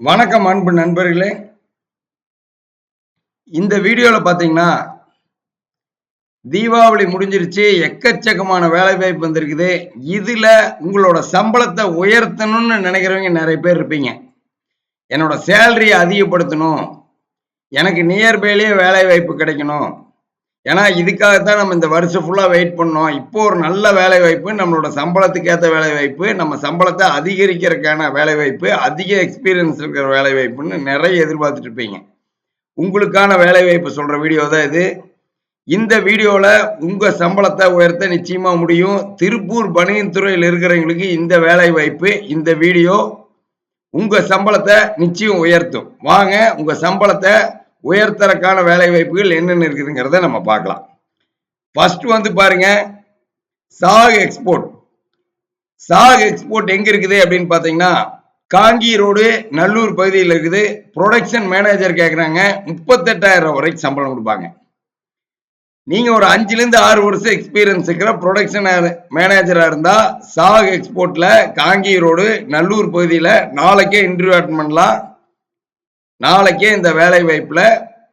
வணக்கம் அன்பு நண்பர்களே. இந்த வீடியோவில் பார்த்தீங்கன்னா தீபாவளி முடிஞ்சிருச்சு எக்கச்சக்கமான வேலை வாய்ப்பு வந்திருக்குது. இதில் உங்களோட சம்பளத்தை உயர்த்தணும்னு நினைக்கிறவங்க நிறைய பேர் இருப்பீங்க. என்னோட சேலரியை அதிகப்படுத்தணும். எனக்கு நியர்பைலேயே வேலை வாய்ப்பு கிடைக்கணும். ஏன்னா இதுக்காகத்தான் நம்ம இந்த வருஷம் ஃபுல்லாக வெயிட் பண்ணோம். இப்போ ஒரு நல்ல வேலை வாய்ப்பு நம்மளோட சம்பளத்துக்கு ஏற்ற வேலை வாய்ப்பு நம்ம சம்பளத்தை அதிகரிக்கிறதுக்கான வேலை வாய்ப்பு அதிக எக்ஸ்பீரியன்ஸ் இருக்கிற வேலை வாய்ப்புன்னு நிறைய எதிர்பார்த்துட்டு இருப்பீங்க. உங்களுக்கான வேலை வாய்ப்பு சொல்கிற வீடியோ தான் இது. இந்த வீடியோவில் உங்கள் சம்பளத்தை உயர்த்த நிச்சயமாக முடியும். திருப்பூர் பனியன் துறையில் இருக்கிறவங்களுக்கு இந்த வேலை வாய்ப்பு இந்த வீடியோ உங்கள் சம்பளத்தை நிச்சயம் உயர்த்தும். வாங்க உங்கள் சம்பளத்தை உயர்தரக்கான வேலை வாய்ப்புகள் என்னென்ன இருக்குதுங்கிறத நம்ம பார்க்கலாம். ஃபர்ஸ்ட் வந்து பாருங்க சாக் எக்ஸ்போர்ட் சாக் எக்ஸ்போர்ட் எங்க இருக்குது அப்படின்னு பார்த்தீங்கன்னா காங்கி ரோடு நல்லூர் பகுதியில் இருக்குது. ப்ரொடக்ஷன் மேனேஜர் கேட்குறாங்க முப்பத்தெட்டாயிரம் வரைக்கும் சம்பளம் கொடுப்பாங்க. நீங்க ஒரு அஞ்சுலேருந்து ஆறு வருஷம் எக்ஸ்பீரியன்ஸ் இருக்கிற ப்ரொடக்ஷன் மேனேஜராக இருந்தால் சாக் எக்ஸ்போர்ட்டில் காங்கி ரோடு நல்லூர் பகுதியில் நாளைக்கே இன்டர்வியூ பண்ணலாம். நாளைக்கே இந்த வேலை வாய்ப்புல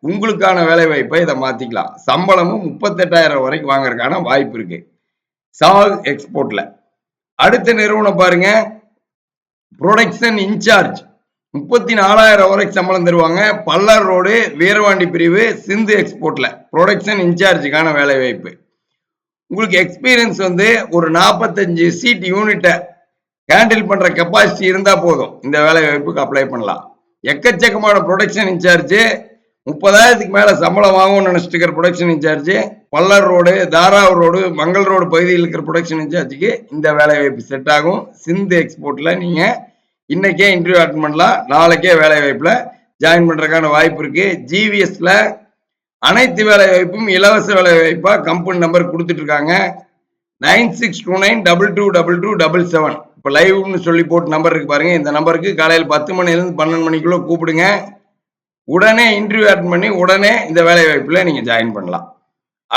உங்களுக்கான வேலை வாய்ப்பை இதை மாத்திக்கலாம். சம்பளமும் முப்பத்தெட்டாயிரம் வரைக்கும் வாங்குறதுக்கான வாய்ப்பு இருக்கு. சால் எக்ஸ்போர்ட்ல அடுத்த நிறுவனம் பாருங்க. ப்ரொடக்ஷன் இன்சார்ஜ் முப்பத்தி நாலாயிரம் வரைக்கும் சம்பளம் தருவாங்க. பல்லர் ரோடு வீரவாண்டி பிரிவு சிந்து எக்ஸ்போர்ட்ல ப்ரொடக்ஷன் இன்சார்ஜுக்கான வேலை வாய்ப்பு உங்களுக்கு எக்ஸ்பீரியன்ஸ் வந்து ஒரு நாற்பத்தஞ்சு சீட் யூனிட்டை ஹேண்டில் பண்ற கெப்பாசிட்டி இருந்தா போதும். இந்த வேலை வாய்ப்புக்கு அப்ளை பண்ணலாம். எக்கச்சக்கமான ப்ரொடக்ஷன் இன்சார்ஜ் முப்பதாயிரத்துக்கு மேல சம்பளம் வாங்கும்னு நினைச்சிட்டு இருக்கிற production in-charge Pallar road Tharavur road Mangal road பகுதியில் இருக்கிற ப்ரொடக்ஷன் இன்சார்ஜுக்கு இந்த வேலை வாய்ப்பு செட் ஆகும். சிந்து எக்ஸ்போர்ட்ல நீங்க இன்னைக்கே இன்டர்வியூ அட்டன் பண்ணலாம். நாளைக்கே வேலை வாய்ப்புல ஜாயின் பண்றதுக்கான வாய்ப்பு இருக்கு. ஜிவிஎஸ்ல அனைத்து வேலை வாய்ப்பும் இலவச வேலை வாய்ப்பா கம்பெனி நம்பர் கொடுத்துட்டு இருக்காங்க. Nine six two nine double two double two double seven இப்போ லைவ்னு சொல்லி போட்டு நம்பர் இருக்கு பாருங்க. இந்த நம்பருக்கு காலையில் பத்து மணிலேருந்து பன்னெண்டு மணிக்குள்ளே கூப்பிடுங்க. உடனே இன்டர்வியூ அட்டன் பண்ணி உடனே இந்த வேலை வாய்ப்பில் நீங்கள் ஜாயின் பண்ணலாம்.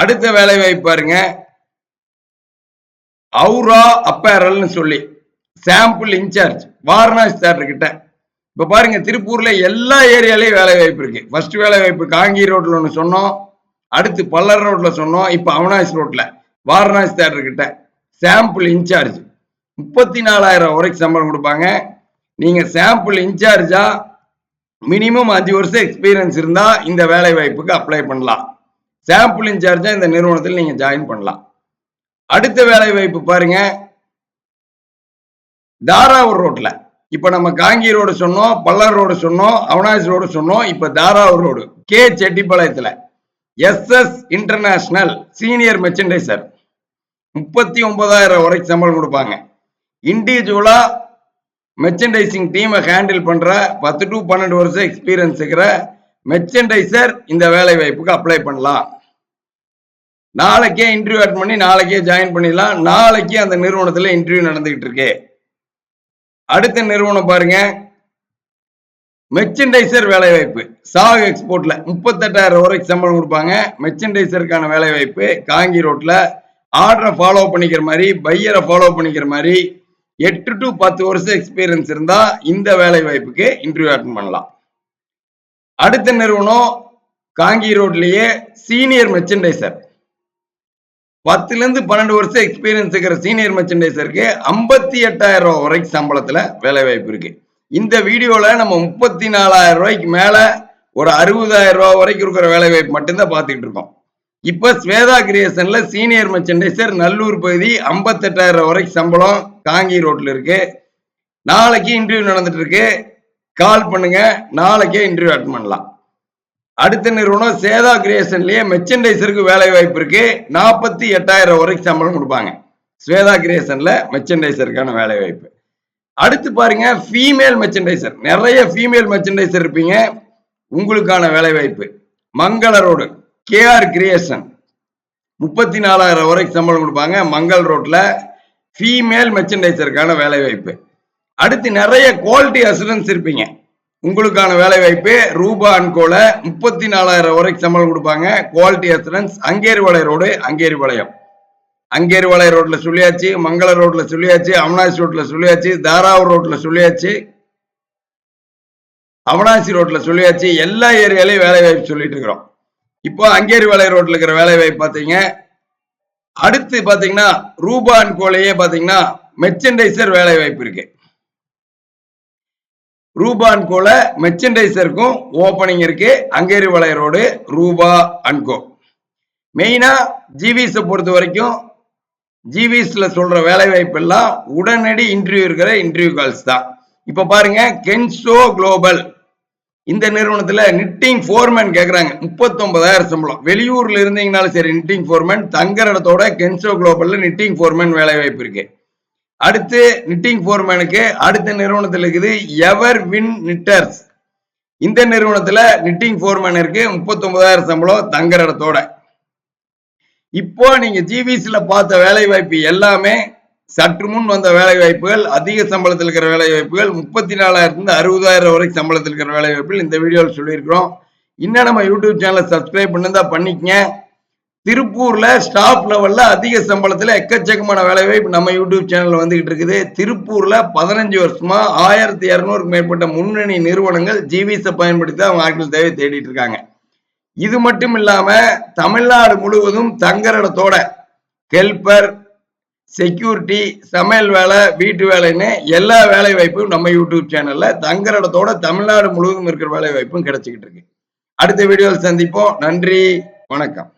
அடுத்த வேலை வாய்ப்பு பாருங்க அவுரா அப்பேரல்னு சொல்லி சாம்பிள் இன்சார்ஜ் வாரணாசி தேட்டர் கிட்ட. இப்போ பாருங்க திருப்பூர்ல எல்லா ஏரியாலையும் வேலை வாய்ப்பு இருக்கு. ஃபர்ஸ்ட் வேலை வாய்ப்பு காங்கி ரோட்ல ஒன்று சொன்னோம். அடுத்து பல்லர் ரோட்ல சொன்னோம். இப்போ அவனாசி ரோட்ல வாரணாசி தேட்டர் கிட்ட. சாம்பிள் இன்சார்ஜ் முப்பத்தி நாலாயிரம் வரைக்கும் சம்பளம் கொடுப்பாங்க. நீங்க சாம்பிள் இன்சார்ஜா மினிமம் அஞ்சு வருஷம் எக்ஸ்பீரியன்ஸ் இருந்தா இந்த வேலை வாய்ப்புக்கு அப்ளை பண்ணலாம். சாம்பிள் இன்சார்ஜா இந்த நிறுவனத்தில் நீங்க ஜாயின் பண்ணலாம். அடுத்த வேலை வாய்ப்பு பாருங்க. தாராவூர் ரோட்ல இப்ப நம்ம காங்கி ரோடு சொன்னோம் பல்லர் ரோடு சொன்னோம் அவனாசி ரோடு சொன்னோம் இப்ப Tharavur road K செட்டிப்பாளையத்துல. S S International senior merchandiser முப்பத்தி ஒன்பதாயிரம் வரைக்கும் சம்பளம் கொடுப்பாங்க. இண்டிவிஜுவலா மெர்ச்சன்டைசிங் டீமை ஹேண்டில் பண்ற பத்து டு பன்னெண்டு வருஷம் எக்ஸ்பீரியன்ஸ் இருக்கிற மெர்ச்சன்டைசர் இந்த வேலை வாய்ப்புக்கு அப்ளை பண்ணலாம். நாளைக்கே இன்டர்வியூ அட் பண்ணி நாளைக்கே ஜாயின் பண்ணிடலாம். நாளைக்கு அந்த நிறுவனத்தில் இன்டர்வியூ நடந்துகிட்டு இருக்கு. அடுத்த நிறுவனம் பாருங்க. மெர்ச்சன்டைசர் வேலை வாய்ப்பு. சாக் எக்ஸ்போர்ட்ல முப்பத்தெட்டாயிரம் வரைக்கும் சம்பளம் கொடுப்பாங்க. மெர்ச்சன்டைசருக்கான வேலை வாய்ப்பு. காங்கி ரோட்ல ஆர்டரை ஃபாலோ பண்ணிக்கிற மாதிரி பையரை ஃபாலோ பண்ணிக்கிற மாதிரி எட்டு டு பத்து வருஷம் எக்ஸ்பீரியன்ஸ் இருந்தா இந்த வேலை வாய்ப்புக்கு இன்டர்வியூ அட்டன் பண்ணலாம். அடுத்த நிறுவனம் காங்கி ரோட்லயே சீனியர் மெர்ச்சன்டைசர் பத்துல இருந்து பன்னெண்டு வருஷம் எக்ஸ்பீரியன்ஸ் இருக்கிற சீனியர் மெர்ச்சன்டைசருக்கு ஐம்பத்தி எட்டாயிரம் ரூபாய் வரைக்கும் சம்பளத்துல வேலை வாய்ப்பு இருக்கு. இந்த வீடியோல நம்ம முப்பத்தி நாலாயிரம் ரூபாய்க்கு மேல ஒரு அறுபதாயிரம் ரூபாய் வரைக்கும் இருக்கிற வேலை வாய்ப்பு மட்டும்தான் பார்த்துக்கிட்டு இருக்கோம். இப்ப ஸ்வேதா கிரியேஷன்ல சீனியர் மெர்ச்சன்டைசர் நல்லூர் பகுதி ஐம்பத்தெட்டாயிரம் வரைக்கும் சம்பளம் காங்கி ரோட்ல இருக்கு. நாளைக்கு இன்டர்வியூ நடந்துட்டு இருக்கு. கால் பண்ணுங்க. நாளைக்கே இன்டர்வியூ அட்டன் பண்ணலாம். அடுத்த நிறுவனம் சேதா கிரியேஷன்லயே மெர்ச்சன்டைசருக்கு வேலை வாய்ப்பு இருக்கு. நாற்பத்தி எட்டாயிரம் வரைக்கும் சம்பளம் கொடுப்பாங்க. ஸ்வேதா கிரியேஷன்ல மெர்ச்சன்டைசருக்கான வேலை வாய்ப்பு அடுத்து பாருங்க ஃபீமேல் மெர்ச்சன்டைசர் நிறைய ஃபீமேல் மெர்ச்சன்டைசர் இருப்பீங்க. உங்களுக்கான வேலை வாய்ப்பு மங்கள ரோடு. கேஆர் கிரியேஷன் முப்பத்தி நாலாயிரம் வரைக்கும் சம்பளம் கொடுப்பாங்க மங்கள் ரோட்ல. ஃபீமேல் மெர்ச்சன்டைசருக்கான வேலை வாய்ப்பு அடுத்து நிறைய குவாலிட்டி அசூரன்ஸ் இருப்பீங்க. உங்களுக்கான வேலை வாய்ப்பு ரூபா அன்கோல முப்பத்தி நாலாயிரம் வரைக்கும் சம்பளம் கொடுப்பாங்க. குவாலிட்டி அசூரன்ஸ் அங்கேரிவாளைய ரோடு அங்கேரிபாளையம் அங்கேரிவாளைய ரோட்ல சொல்லியாச்சு மங்கள ரோட்ல சொல்லியாச்சு அமனாசி ரோட்ல சொல்லியாச்சு தாராவூர் ரோட்ல சொல்லியாச்சு. அவனாசி ரோட்ல சொல்லியாச்சு எல்லா ஏரியாலையும் வேலை வாய்ப்பு சொல்லிட்டு இருக்கிறோம். இப்போ அங்கேரி வேலை ரோட்ல இருக்கிற வேலை வாய்ப்பு பாத்தீங்க அடுத்து பாத்தீங்கன்னா ரூபான் கோலையே பாத்தீங்கன்னா மெர்ச்சன்டைசர் வேலை வாய்ப்பு இருக்கு. ரூபான் கோல மெர்ச்சன்டைசருக்கும் ஓபனிங் இருக்கு. அங்கேரி வளைய ரோடு ரூபா அன்கோ மெயினா ஜிவிஸை பொறுத்த வரைக்கும் ஜிவிஸ்ல சொல்ற வேலை வாய்ப்பு எல்லாம் உடனடி இன்டர்வியூ இருக்கிற இன்டர்வியூ கால்ஸ் தான். இப்ப பாருங்க கென்சோ குளோபல் இந்த நிறுவனத்துல நிட்டிங் ஃபோர்மேன் கேக்குறாங்க. முப்பத்தொன்பதாயிரம் சம்பளம். வெளியூர்ல இருந்தீங்கனாலும் சரி நிட்டிங் ஃபோர்மேன் தங்குற இடத்தோட கென்சோ குளோபல்ல நிட்டிங் ஃபோர்மேன் வேலை வாய்ப்பு இருக்கு. அடுத்து நிட்டிங் ஃபோர்மேனுக்கு அடுத்த நிறுவனத்தில் இருக்குது எவர் வின் நிட்டர்ஸ் இந்த நிறுவனத்துல நிட்டிங் ஃபோர்மேன் இருக்கு முப்பத்தொன்பதாயிரம் சம்பளம் தங்குற இடத்தோட. இப்போ நீங்க ஜிபிசில பார்த்த வேலை வாய்ப்பு எல்லாமே சற்று முன் வந்த வேலை வாய்ப்புகள் அதிக சம்பளத்தில் இருக்கிற வேலை வாய்ப்புகள் முப்பத்தி நாலாயிரத்துல இருந்து அறுபதாயிரம் வரைக்கும் சம்பளத்தில் இருக்கிற வேலை வாய்ப்புகள் இந்த வீடியோவில் சொல்லியிருக்கிறோம். இன்னும் நம்ம யூடியூப் சேனலை சப்ஸ்கிரைப் பண்ணுந்தா பண்ணிக்கங்க. திருப்பூர்ல ஸ்டாஃப் லெவல்ல அதிக சம்பளத்துல எக்கச்சக்கமான வேலை வாய்ப்பு நம்ம யூடியூப் சேனல்ல வந்துகிட்டு இருக்குது. திருப்பூர்ல பதினஞ்சு வருஷமா ஆயிரத்தி இரநூறுக்கு மேற்பட்ட முன்னணி நிறுவனங்கள் ஜிவிஸை பயன்படுத்தி அவங்க ஆட்கள் தேவை தேடிட்டு இருக்காங்க. இது மட்டும் இல்லாம தமிழ்நாடு முழுவதும் தங்குற இடத்தோட ஹெல்பர் செக்யூரிட்டி சமையல் வேலை வீட்டு வேலைன்னு எல்லா வேலை வாய்ப்பும் நம்ம யூடியூப் சேனல்ல தங்குற இடத்தோட தமிழ்நாடு முழுவதும் இருக்கிற வேலை வாய்ப்பும் கிடைச்சிக்கிட்டு இருக்கு. அடுத்த வீடியோவில் சந்திப்போம். நன்றி. வணக்கம்.